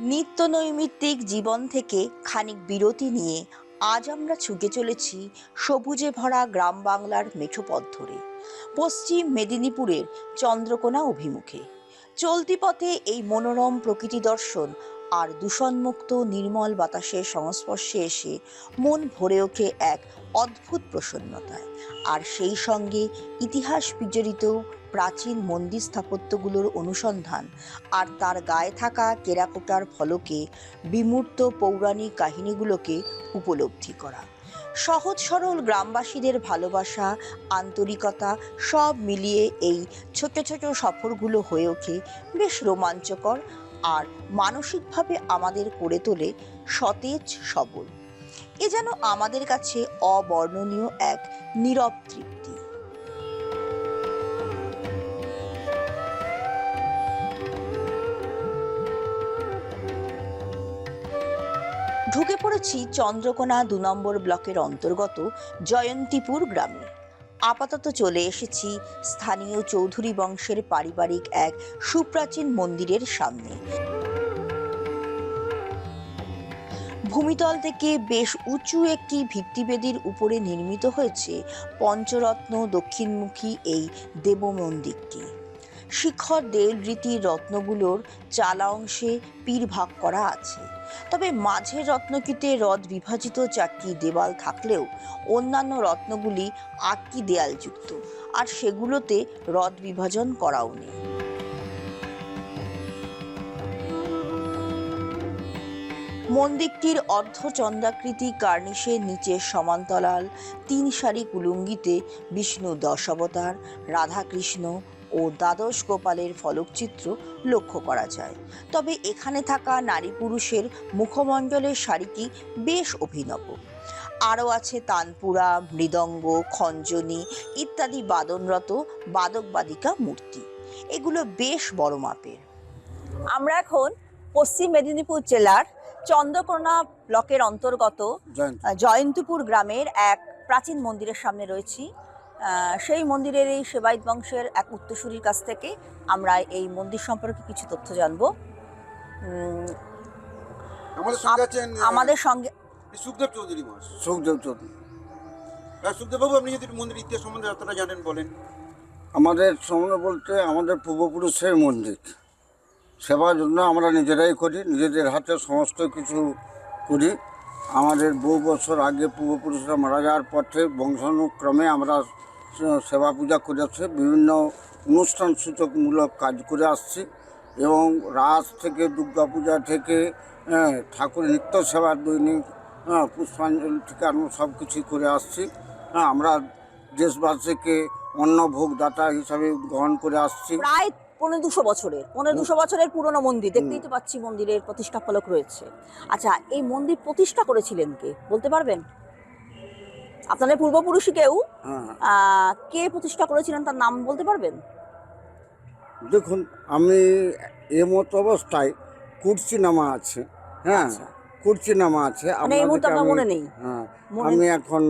নিত্য নৈমিত্তিক জীবন থেকে খানিক বিরতি নিয়ে আজ আমরা ছুটে চলেছি সবুজে ভরা গ্রাম বাংলার মেঠো পথ ধরে পশ্চিম মেদিনীপুরের চন্দ্রকোনা অভিমুখে। চলতি পথে এই মনোরম প্রকৃতি দর্শন আর দূষণমুক্ত নির্মল বাতাসের সংস্পর্শে এসে মন ভরে ওঠে এক অদ্ভুত প্রসন্নতায়। আর সেই সঙ্গে ইতিহাস বিজড়িত প্রাচীন মন্দির স্থাপত্যগুলোর অনুসন্ধান আর তার গায়ে থাকা কেরাকোটার ফলকে বিমূর্ত পৌরাণিক কাহিনীগুলোকে উপলব্ধি করা। সহজ সরল গ্রামবাসীদের ভালোবাসা, আন্তরিকতা সব মিলিয়ে এই ছোট ছোট সফরগুলো হয়ে ওঠে বেশ রোমাঞ্চকর আর মানসিকভাবে আমাদের করে তোলে সতেজ সবল। এ যেন আমাদের কাছে অবর্ণনীয় এক নীরব তৃপ্তি। ঢুকে পড়েছি চন্দ্রকোনা দু নম্বর ব্লকের অন্তর্গত জয়ন্তীপুর গ্রামে। আপাতত চলে এসেছি স্থানীয় চৌধুরী বংশের পারিবারিক এক সুপ্রাচীন মন্দিরের সামনে। ভূমিতল থেকে বেশ উঁচু একটি ভিত্তিবেদির উপরে নির্মিত হয়েছে পঞ্চরত্ন দক্ষিণমুখী এই দেব মন্দিরটি শিখর, দেল রীতির রত্নগুলোর চালা অংশে পীর ভাগ করা আছে। তবে মাঝের রত্নকিতে রদ বিভাজিত চারটি দেওয়াল থাকলেও অন্যান্য রত্নগুলি আটটি দেয়ালযুক্ত? আর সেগুলোতে রদ বিভাজন করাও নেই। মন্দিরটির অর্ধচন্দ্রাকৃতি কার্নিশের নিচে সমান্তরাল তিন সারি কুলুঙ্গিতে বিষ্ণু দশাবতার, রাধাকৃষ্ণ ও দ্বাদশ গোপালের ফলকচিত্র লক্ষ্য করা যায়। তবে এখানে থাকা নারী পুরুষের মুখমণ্ডলের শাড়িটি বেশ অভিনব। আরও আছে তানপুরা মৃদঙ্গ খঞ্জনি ইত্যাদি বাদনরত বাদকবাদিকা মূর্তি। এগুলো বেশ বড় মাপের। আমরা এখন পশ্চিম মেদিনীপুর জেলার চন্দ্রকোনা ব্লকের অন্তর্গত জয়ন্তপুর গ্রামের এক প্রাচীন মন্দিরের সামনে রয়েছি। সেই মন্দিরের এই সেবায়ত বংশের এক উত্তরসূরির কাছ থেকে আমরা এই মন্দির সম্পর্কে কিছু তথ্য জানব। আমাদের সঙ্গে সুখদেব চৌধুরী মহাশয়। সুখদেব চৌধুরী। হ্যাঁ, সুখদেব আপনি যদি মন্দির ইতিহাস সম্বন্ধে যতটা জানেন বলেন। আমাদের সামনে বলতে আমাদের পূর্বপুরুষের মন্দির। সেবার জন্য আমরা নিজেরাই করি নিজেদের হাতে সমস্ত কিছু করি। আমাদের বহু বছর আগে পূর্বপুরুষরা মারা যাওয়ার পথে বংশানুক্রমে আমরা সেবা পূজা করে আসছি বিভিন্ন অনুষ্ঠান সূচকমূলক কাজ করে আসছে এবং রাস থেকে দুর্গাপূজা থেকে হ্যাঁ, ঠাকুর নিত্য সেবার দৈনিক হ্যাঁ, পুষ্পাঞ্জলি থেকে আরম্ভ সব কিছুই করে আসছি। হ্যাঁ আমরা দেশবাসীকে অন্ন ভোগদাতা হিসাবে গ্রহণ করে আসছি। প্রায় পনেরো দুশো বছরের পনেরো দুশো বছরের পুরনো মন্দির দেখতেই তো পাচ্ছি মন্দিরের প্রতিষ্ঠা ফলক রয়েছে। আচ্ছা এই মন্দির প্রতিষ্ঠা করেছিলেন কে? বলতে পারবেন? আপনাদের পূর্বপুরুষই কেউ হ্যাঁ কে প্রতিষ্ঠা করেছিলেন তার নাম বলতে পারবেন? দেখুন আমি এমতো অবস্থায় কুর্চি নামা আছে হ্যাঁ আচ্ছা। কুর্চি নামা আছে মানে মনে নেই? হ্যাঁ আমি এখন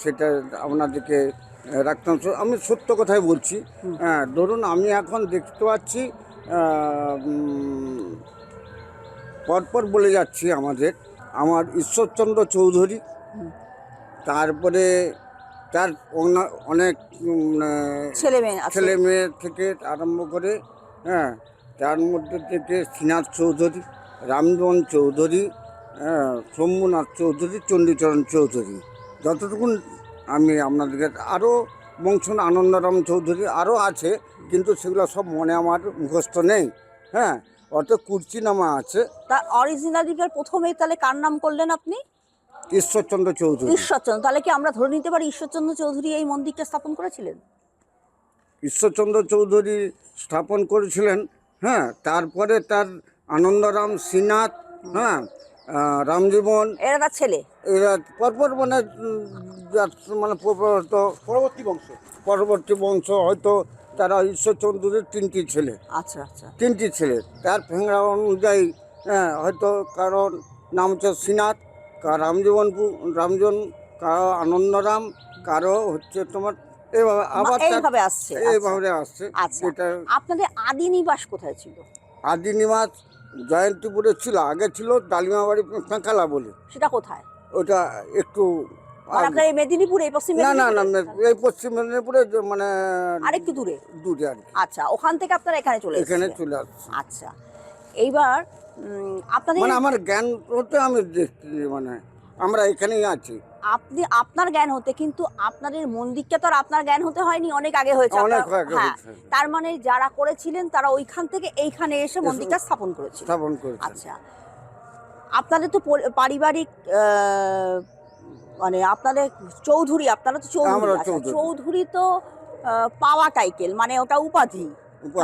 সেটা আপনাদেরকে রাখতাম আমি সত্য কথাই বলছি হ্যাঁ ধরুন আমি এখন দেখতে পাচ্ছি পরপর বলে যাচ্ছি আমাদের আমার ঈশ্বরচন্দ্র চৌধুরী। তারপরে তার অনেক ছেলে মেয়ে ছেলে মেয়ে থেকে আরম্ভ করে হ্যাঁ তার মধ্যে থেকে শ্রীনাথ চৌধুরী রামজোহন চৌধুরী হ্যাঁ শম্ভুনাথ চৌধুরী চণ্ডীচরণ চৌধুরী। যতটুকুন আমি আপনাদেরকে আরও বংশ আনন্দরাম চৌধুরী আরও আছে কিন্তু সেগুলো সব মনে আমার মুখস্থ নেই হ্যাঁ অত কুর্চি নামা আছে। তা অরিজিনালিটার প্রথমে তাহলে কার নাম করলেন আপনি? ঈশ্বরচন্দ্র চৌধুরী। ঈশ্বরচন্দ্র তাহলে কি আমরা ধরে নিতে পারি ঈশ্বরচন্দ্র চৌধুরী এই মন্দিরটা স্থাপন করেছিলেন? ঈশ্বরচন্দ্র চৌধুরী স্থাপন করেছিলেন হ্যাঁ তারপরে তার আনন্দরাম শ্রীনাথ হ্যাঁ রামজীবন এরা তার ছেলে? এরা পরপর মানে মানে পরবর্তী বংশ। পরবর্তী বংশ হয়তো তারা ঈশ্বরচন্দ্রের তিনটি ছেলে। আচ্ছা আচ্ছা। তিনটি ছেলে তার ফেংরা অনুযায়ী হ্যাঁ হয়তো কারোর নাম হচ্ছে শ্রীনাথ কার রামজীবন পু- রামজন কারও আনন্দরাম কারও হচ্ছে তোমার এভাবে আবার এইভাবে আসছে আচ্ছা। এইভাবে আসছে এটা আপনাদের আদি নিবাস কোথায় ছিল? আদি নিবাস জয়ন্তীপুরে ছিল আগে ছিল ডালিমাবাড়ি ফেঁকালা বলে। সেটা কোথায়? ওটা একটু মেদিনীপুর পশ্চিম না না না? এই পশ্চিম মেদিনীপুরে মানে আরেকটু দূরে? দূরে আর আচ্ছা ওখান থেকে আপনারা এখানে চলে এখানে চলে আসছে। আচ্ছা এইবার আপনাদের মানে আমার জ্ঞান হতে আমি দেখছি মানে আমরা এখানেই আছি। আপনি আপনার জ্ঞান হতে কিন্তু আপনাদের মন্দিরটা তো আর আপনার জ্ঞান হতে হয়নি অনেক আগে হয়েছে হ্যাঁ তার মানে যারা করেছিলেন তারা ওইখান থেকে এইখানে এসে মন্দিরটা স্থাপন করেছিল স্থাপন করেছেন আচ্ছা আপনাদের তো পারিবারিক মানে আপনাদের চৌধুরী আপনারা তো চৌধুরী আচ্ছা, চৌধুরী। তো পাওয়া টাইটেল মানে ওটা উপাধি।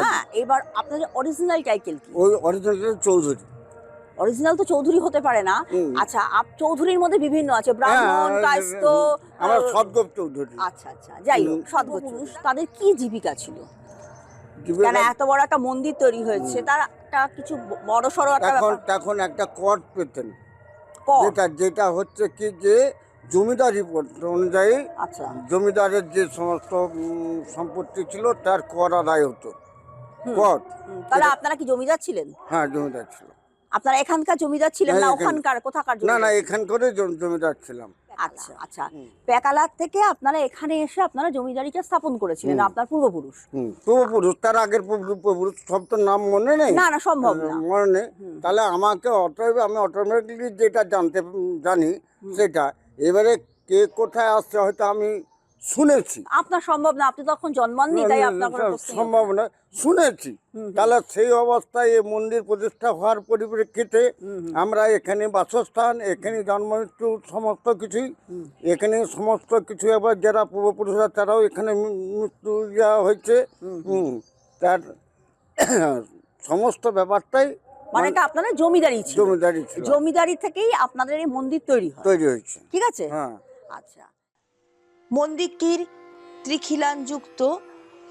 হ্যাঁ এবার আপনাদের অরিজিনাল টাইটেল কি? ওই অরিজিনাল চৌধুরী। অরিজিনাল তো চৌধুরী হতে পারে না। আচ্ছা আপ চৌধুরীর মধ্যে বিভিন্ন আছে। ব্রাহ্মণ হ্যাঁ, কায়স্থ আমার সদ্গোপ চৌধুরী। আচ্ছা আচ্ছা যাই হোক হুম। সদ্গপুরুষ তাদের কি জীবিকা ছিল? কেন এত বড় একটা মন্দির তৈরি হয়েছে? তার একটা কিছু বড় সড়ো একটা এখন তখন একটা কর পেতেন। যেটা যেটা হচ্ছে কি যে জমিদার রিপোর্ট অনুযায়ী আচ্ছা। জমিদারের যে সমস্ত সম্পত্তি ছিল তার কর আদায় হতো। হুম। তাহলে আপনারা কি জমিদার ছিলেন? হ্যাঁ জমিদার ছিল আপনারা এখানকার জমিদার ছিলেন হ্যাঁ, না ওখানকার? কোথাকার না না এখানকারে জম- জমিদার ছিলাম। আচ্ছা আচ্ছা। পেকালার থেকে আপনারা এখানে এসে আপনারা জমিদারিটা স্থাপন করেছিলেন আপনার পূর্বপুরুষ? পূর্বপুরুষ তার আগের পূর্বপুরুষ সব তো নাম মনে নেই? না না সম্ভব না। মনে নেই। তাহলে আমাকে অটোমেটিক আমি অটোমেটিকলি যেটা জানতে জানি সেটা এবারে কে কোথায় আসছে হয়তো আমি শুনেছি। আপনার সম্ভব না আপনি তখন জন্মাননি তাই আপনার। সম্ভব না। শুনেছি। তাহলে সেই অবস্থায় এই মন্দির প্রতিষ্ঠা হওয়ার পরিপ্রেক্ষিতে আমরা এখানে বাসস্থান এখানে জন্ম মৃত্যু সমস্ত কিছুই এখানে সমস্ত কিছু এবার যারা পূর্বপুরুষরা তারাও এখানে মৃত্যু ইয়া হয়েছে। তার সমস্ত ব্যাপারটাই মানে এটা আপনাদের জমিদারি জমিদারি জমিদারি থেকেই আপনাদের এই মন্দির তৈরি হয়। তৈরি হয়েছে। ঠিক আছে? হ্যাঁ। আচ্ছা। মন্দিরটির ত্রিখিলানযুক্ত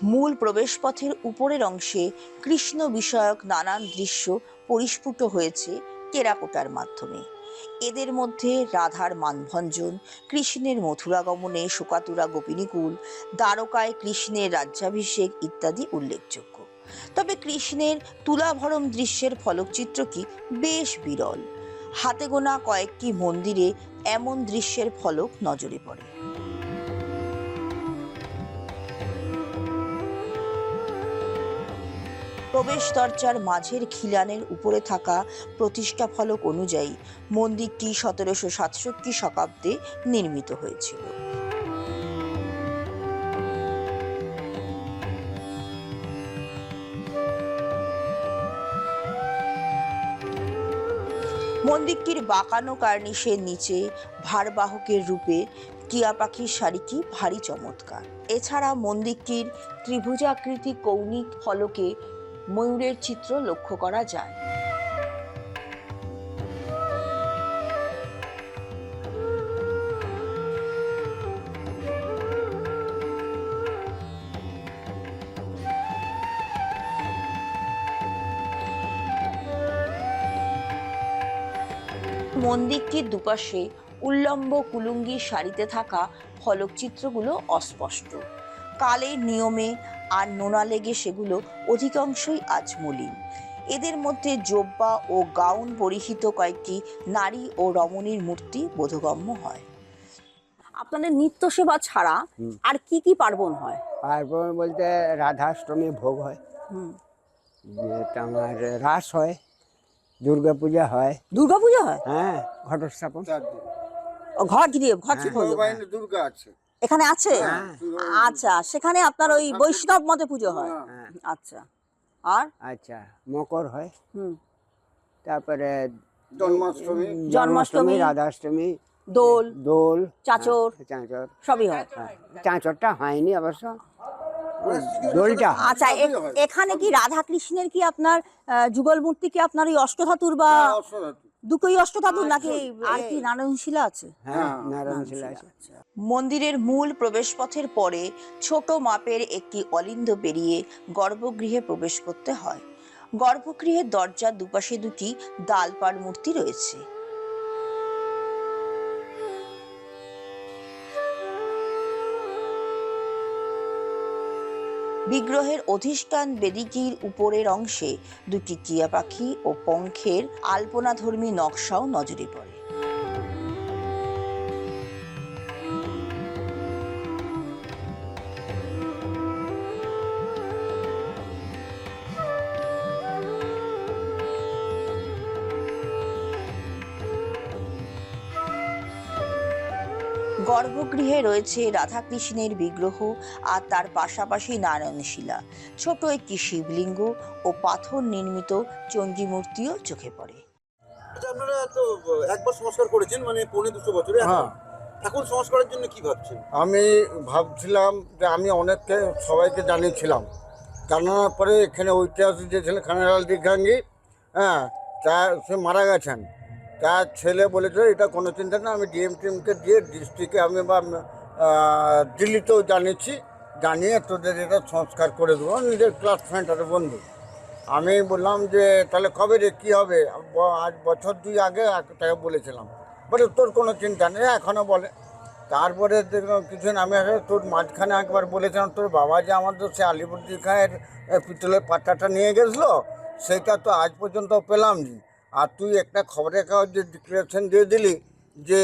মূল প্রবেশপথের উপরের অংশে কৃষ্ণ বিষয়ক নানান দৃশ্য পরিস্ফুট হয়েছে টেরাকোটার মাধ্যমে। এদের মধ্যে রাধার মানভঞ্জন, কৃষ্ণের মথুরাগমনে শোকাতুরা গোপিনীকুল, দ্বারকায় কৃষ্ণের রাজ্যাভিষেক ইত্যাদি উল্লেখযোগ্য। তবে কৃষ্ণের তুলাভরম দৃশ্যের ফলকচিত্রটি বেশ বিরল। হাতে গোনা কয়েকটি মন্দিরে এমন দৃশ্যের ফলক নজরে পড়ে। প্রবেশ দরজার মাঝের খিলানের উপরে থাকা প্রতিষ্ঠা ফলক অনুযায়ী মন্দিরটি সতেরোশো সাতষট্টি শতাব্দে নির্মিত হয়েছিল। মন্দিরটির বাঁকানো কার্নিশের নিচে ভারবাহকের রূপে টিয়া পাখির শাড়িটি ভারী চমৎকার। এছাড়া মন্দিরটির ত্রিভুজাকৃতি কৌণিক ফলকে ময়ূরের চিত্র লক্ষ্য করা যায়। মন্দিরটির দুপাশে উল্লম্ব কুলুঙ্গির সারিতে থাকা ফলকচিত্রগুলো অস্পষ্ট। কালের নিয়মে আর নোনা লেগে সেগুলো অধিকাংশই আজ মলিন। এদের মধ্যে জোব্বা ও গাউন পরিহিত কয়েকটি নারী ও রমণীর মূর্তি বোধগম্য হয়। আপনাদের নিত্য সেবা ছাড়া আর কি কি পার্বণ হয়? পার্বণ বলতে রাধাষ্টমী ভোগ হয়। যে তোমার রাস হয় দুর্গা পূজা হয়। দুর্গাপূজা হয়? হ্যাঁ ঘটস্থাপন। চারদিন। ঘট দিয়ে ঘট কি করল? বাহিনী দুর্গা আছে। এখানে আছে? হ্যাঁ। আচ্ছা সেখানে আপনার ওই বৈষ্ণব মতে পুজো হয়। হ্যাঁ। আচ্ছা আর? আচ্ছা মকর হয়। হুম। তারপরে জন্মাষ্টমী, জন্মাষ্টমী রাধাষ্টমী দোল দোল চাচর হ্যাঁ, চাঁচর। সবই হয়। হ্যাঁ চাঁচরটা হয়নি অবশ্য। দোলটা আচ্ছা। এখানে কি রাধা কৃষ্ণের কি আপনার যুগল মূর্তি কি আপনার ওই অষ্টধাতুর বা। দুটোই অষ্টধাতু নাকি আর কি নারায়ণশিলা আছে? হ্যাঁ নারায়ণ শিলা আছে। মন্দিরের মূল প্রবেশপথের পরে ছোট মাপের একটি অলিন্দ পেরিয়ে গর্ভগৃহে প্রবেশ করতে হয়। গর্ভগৃহের দরজার দুপাশে দুটি দালপার মূর্তি রয়েছে। বিগ্রহের অধিষ্ঠান বেদিকির উপরের অংশে দুটি টিয়া পাখি ও পঙ্খের আলপনাধর্মী নকশাও নজরে পড়ে। গর্ভগৃহে রয়েছে রাধাকৃষ্ণের বিগ্রহ আর তার পাশাপাশি নারায়ণ নারায়ণশিলা। ছোট একটি শিবলিঙ্গ ও পাথর নির্মিত চণ্ডী মূর্তিও চোখে পড়ে। আচ্ছা আপনারা তো একবার সংস্কার করেছেন মানে পৌনে দুশো বছরে হ্যাঁ। এখন সংস্কারের জন্য কি ভাবছেন? আমি ভাবছিলাম যে আমি অনেককে সবাইকে জানিয়েছিলাম। জানানোর পরে এখানে ঐতিহাসিক যে ছিলেন খানালাল দীঘাঙ্গি হ্যাঁ তা সে মারা গেছেন। তার ছেলে বলেছিল, এটা কোনো চিন্তা না আমি ডিএম টিমকে দিয়ে ডিস্ট্রিক্টে আমি বা দিল্লিতেও জানিয়েছি, জানিয়ে তোদের এটা সংস্কার করে দেবো। নিজের ক্লাসমেট আর বন্ধু। আমি বললাম যে, তাহলে কবে রে, কী হবে? আজ বছর দুই আগে তাকে বলেছিলাম। বলে, তোর কোনো চিন্তা নেই এখনও বলে। তারপরে দেখলাম কিছুদিন আমি তোর মাঝখানে একবার বলেছিলাম, তোর বাবা যে আমাদের সে আলিপুর দীঘায়ের পিতলের পাট্টাটা নিয়ে গেছিল, সেটা তো আজ পর্যন্ত পেলাম নি। আর তুই একটা খবরের কাগজে ডিক্লারেশন দিয়ে দিলি যে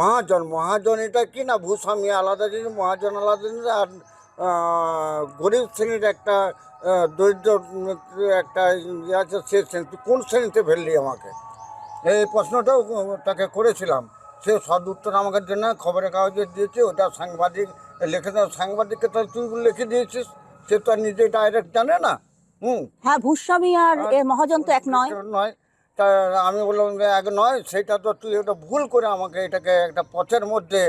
মহাজন মহাজন এটা কি না ভূস্বামী আলাদা জিনিস, মহাজন আলাদা জিনিস আর গরিব শ্রেণির একটা দরিদ্র একটা ইয়ে আছে, সে শ্রেণি, তুই কোন শ্রেণীতে ফেললি আমাকে? এই প্রশ্নটাও তাকে করেছিলাম। সে সদ উত্তর আমাকে জন্য খবরের কাগজে দিয়েছে, ওটা সাংবাদিক লিখে দেওয়া সাংবাদিককে তো তুই লিখে দিয়েছিস, সে তো আর নিজে ডাইরেক্ট জানে না। হ্যাঁ ভূস্বামী আর মহাজন তো এক নয়। নয়। তা আমি বললাম যে এক নয় সেটা তো তুই ওটা ভুল করে আমাকে এটাকে একটা পথের মধ্যে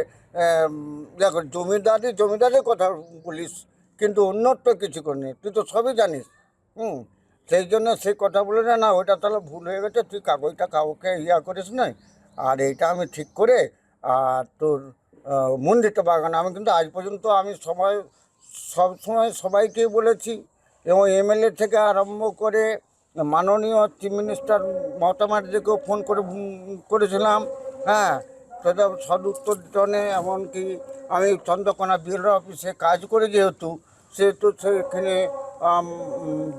ইয়ে জমিদারি জমিদারের কথা বলিস কিন্তু উন্নত কিছু করিনি তুই তো সবই জানিস। হুম সেই জন্য সেই কথা বলে না না ওইটা তাহলে ভুল হয়ে গেছে তুই কাগজটা কাউকে ইয়া করিস না আর এইটা আমি ঠিক করে আর তোর মন্দিরটা বাগান আমি কিন্তু আজ পর্যন্ত আমি সব সময় সবাইকেই বলেছি। এবং এমএলএ থেকে আরম্ভ করে মাননীয় চিফ মিনিস্টার মমতা ফোন করে করেছিলাম। হ্যাঁ সেটা সদুত্তর জনে এমনকি আমি চন্দ্রকোনা বিএলআর অফিসে কাজ করে যেহেতু, সেহেতু সেখানে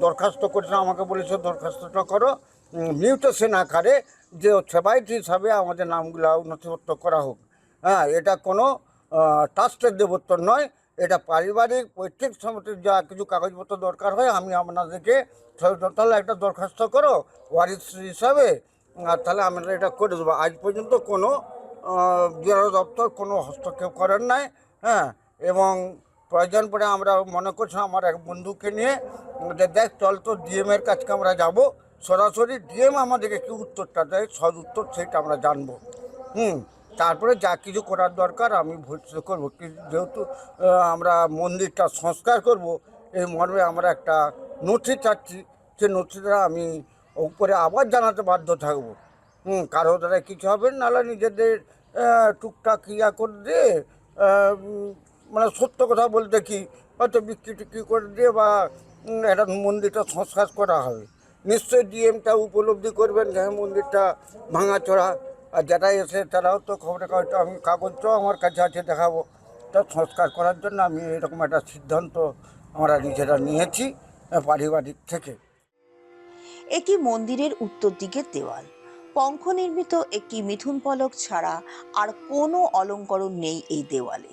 দরখাস্ত করেছে আমাকে বলেছে দরখাস্তটা করো। মিউটেশন আকারে যে সেবাইট হিসাবে আমাদের নামগুলো নথিভুক্ত করা হোক। হ্যাঁ এটা কোনো ট্রাস্টের দেবত্ব নয় এটা পারিবারিক, পৈতৃক সম্মতির যা কিছু কাগজপত্র দরকার হয়, আমি আপনাদেরকে তাহলে একটা দরখাস্ত করো ওয়ারিস হিসাবে, আর তাহলে আমরা এটা করে দেবো। আজ পর্যন্ত কোনো বিআরও দপ্তর কোনো হস্তক্ষেপ করেন নাই হ্যাঁ এবং প্রয়োজন পড়ে আমরা মনে করছি আমার এক বন্ধুকে নিয়ে, যে দেখ, চল তো ডিএমের কাছকে আমরা যাব, সরাসরি ডিএম আমাদেরকে কি উত্তরটা দেয়, সদ উত্তর সেটা আমরা জানব। হুম। তারপরে যা কিছু করার দরকার আমি ভবিষ্যতে করব। যেহেতু আমরা মন্দিরটা সংস্কার করব এই মর্মে আমরা একটা নথি চাচ্ছি সে নথিটা আমি উপরে আবার জানাতে বাধ্য থাকব। হুম কারও দ্বারা কিছু হবে নাহলে নিজেদের টুকটাক ইয়া করে দিয়ে মানে সত্য কথা বলতে কি হয়তো বিক্রি টিক্রি করে দিয়ে বা একটা মন্দিরটা সংস্কার করা হবে। নিশ্চয়ই ডিএমটা উপলব্ধি করবেন যে হ্যাঁ, মন্দিরটা ভাঙাচোরা আর যারা এসে তারাও তো খবরের কাগজটা আমি কাগজটাও আমার কাছে আছে, দেখাবো। তা সংস্কার করার জন্য আমি এরকম একটা সিদ্ধান্ত আমরা নিজেরা নিয়েছি পারিবারিক থেকে। এটি মন্দিরের উত্তর দিকের দেওয়াল। পঙ্খ নির্মিত একটি মিথুন পলক ছাড়া আর কোনো অলঙ্করণ নেই এই দেওয়ালে।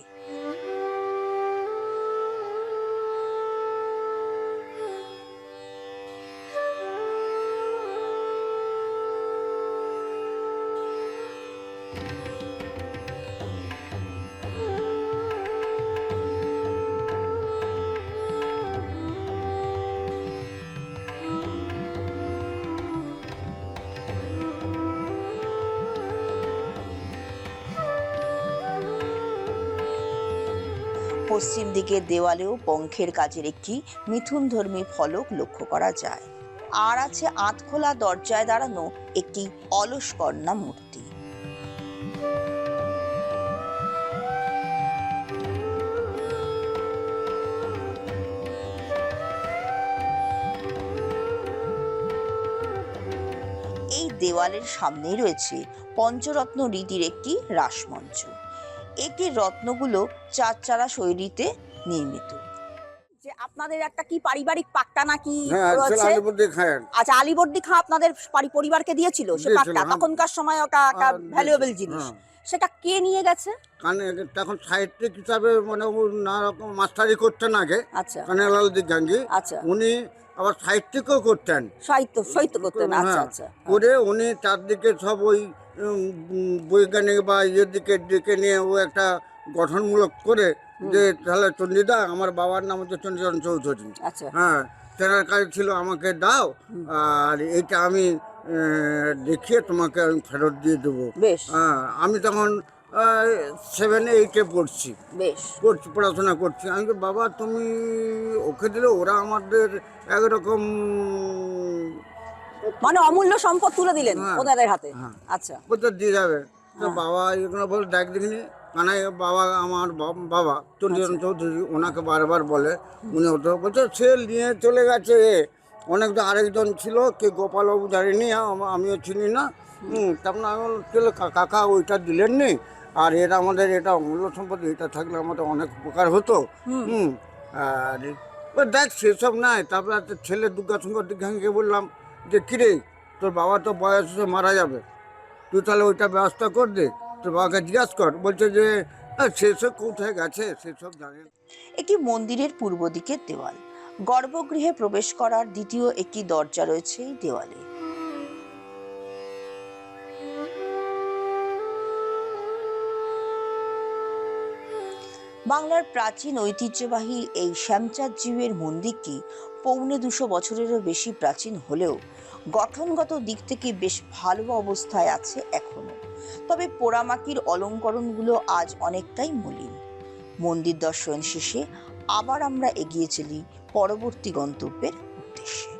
পশ্চিম দিকের দেওয়ালেও পঙ্খের কাজের একটি মিথুনধর্মী ফলক লক্ষ্য করা যায়। আর আছে আতখোলা দরজায় দাঁড়ানো একটি অলস কন্যা মূর্তি। এই দেওয়ালের সামনেই রয়েছে পঞ্চরত্ন রীতির একটি রাসমঞ্চ। এটির রত্নগুলো চারচারা শৈলীতে নির্মিত। যে আপনাদের একটা কি পারিবারিক পাক্কা নাকি হ্যাঁ আচ্ছা আলিবর্দি খা আপনাদের পরিবারকে দিয়েছিল? সে পাক্কা হ্যাঁ। তখনকার সময় ওটা একটা ভ্যালুয়েবল জিনিস। সেটা কে নিয়ে গেছে? কানে তখন সাহিত্যিক হিসাবে মানে নানা রকম মাস্টারি করতেন আগে আচ্ছা। কানালাল দিগাঙ্গি আচ্ছা। উনি আবার সাহিত্যিকও করতেন। সাহিত্য সাহিত্য করতেন আচ্ছা হ্যাঁ, আচ্ছা। করে উনি চারদিকে সব ওই বৈজ্ঞানিক বা ইয়ের দিকে ডেকে নিয়ে ও একটা গঠনমূলক করে যে তাহলে চণ্ডীদা আমার বাবার নাম হচ্ছে চণ্ডীচরণ চৌধুরী। আচ্ছা। হ্যাঁ তেনার কাজ ছিল আমাকে দাও আর এটা আমি দেখিয়ে তোমাকে আমি ফেরত দিয়ে দেবো। হ্যাঁ আমি তখন সেভেনে এইটে পড়ছি। পড়ছি পড়াশোনা করছি। আমি বাবা তুমি ওকে দিলে ওরা আমাদের একরকম মানে অমূল্য সম্পদ তুলে দিলেন হ্যাঁ, ওনাদের হাতে। হ্যাঁ। আচ্ছা। কোথাও দিয়ে যাবে। তো বাবা এগুলো বলে দেখ দেখিনি। কানাই বাবা আমার বাবা চন্দ্রজন চৌধুরী ওনাকে বারবার বলে। উনি হতো বলছে সে নিয়ে চলে গেছে অনেকজন আরেকজন ছিল কে গোপালবাবু জানিনি আম- আমিও চিনি না। হুম তারপর আমি চলে কাকা ওইটা দিলেন নি আর এটা আমাদের এটা অমূল্য সম্পদ এটা থাকলে আমাদের অনেক উপকার হতো। হুম। আর দেখ সেসব নাই। তারপরে ছেলে দুর্গাশঙ্কর দিঘাঙ্গে বললাম যে কিরে তোর বাবা তো বয়স মারা যাবে। তুই তাহলে ওইটা ব্যবস্থা কর দে তোর বাবাকে জিজ্ঞাসা কর। বলছে যে "আহ, সেসব কোথায় গেছে? সেসব জানে একটি মন্দিরের পূর্ব দিকের দেওয়াল। গর্ভগৃহে প্রবেশ করার দ্বিতীয় একটি দরজা রয়েছে এই দেওয়ালে। বাংলার প্রাচীন ঐতিহ্যবাহী এই শ্যামচাঁদ জিউয়ের মন্দিরটি পৌনে দুশো বছরেরও বেশি প্রাচীন হলেও গঠনগত দিক থেকে বেশ ভালো অবস্থায় আছে এখনও তবে পোড়ামাটির অলঙ্করণগুলো আজ অনেকটাই মলিন। মন্দির দর্শন শেষে আবার আমরা এগিয়ে চলি পরবর্তী গন্তব্যের উদ্দেশ্যে।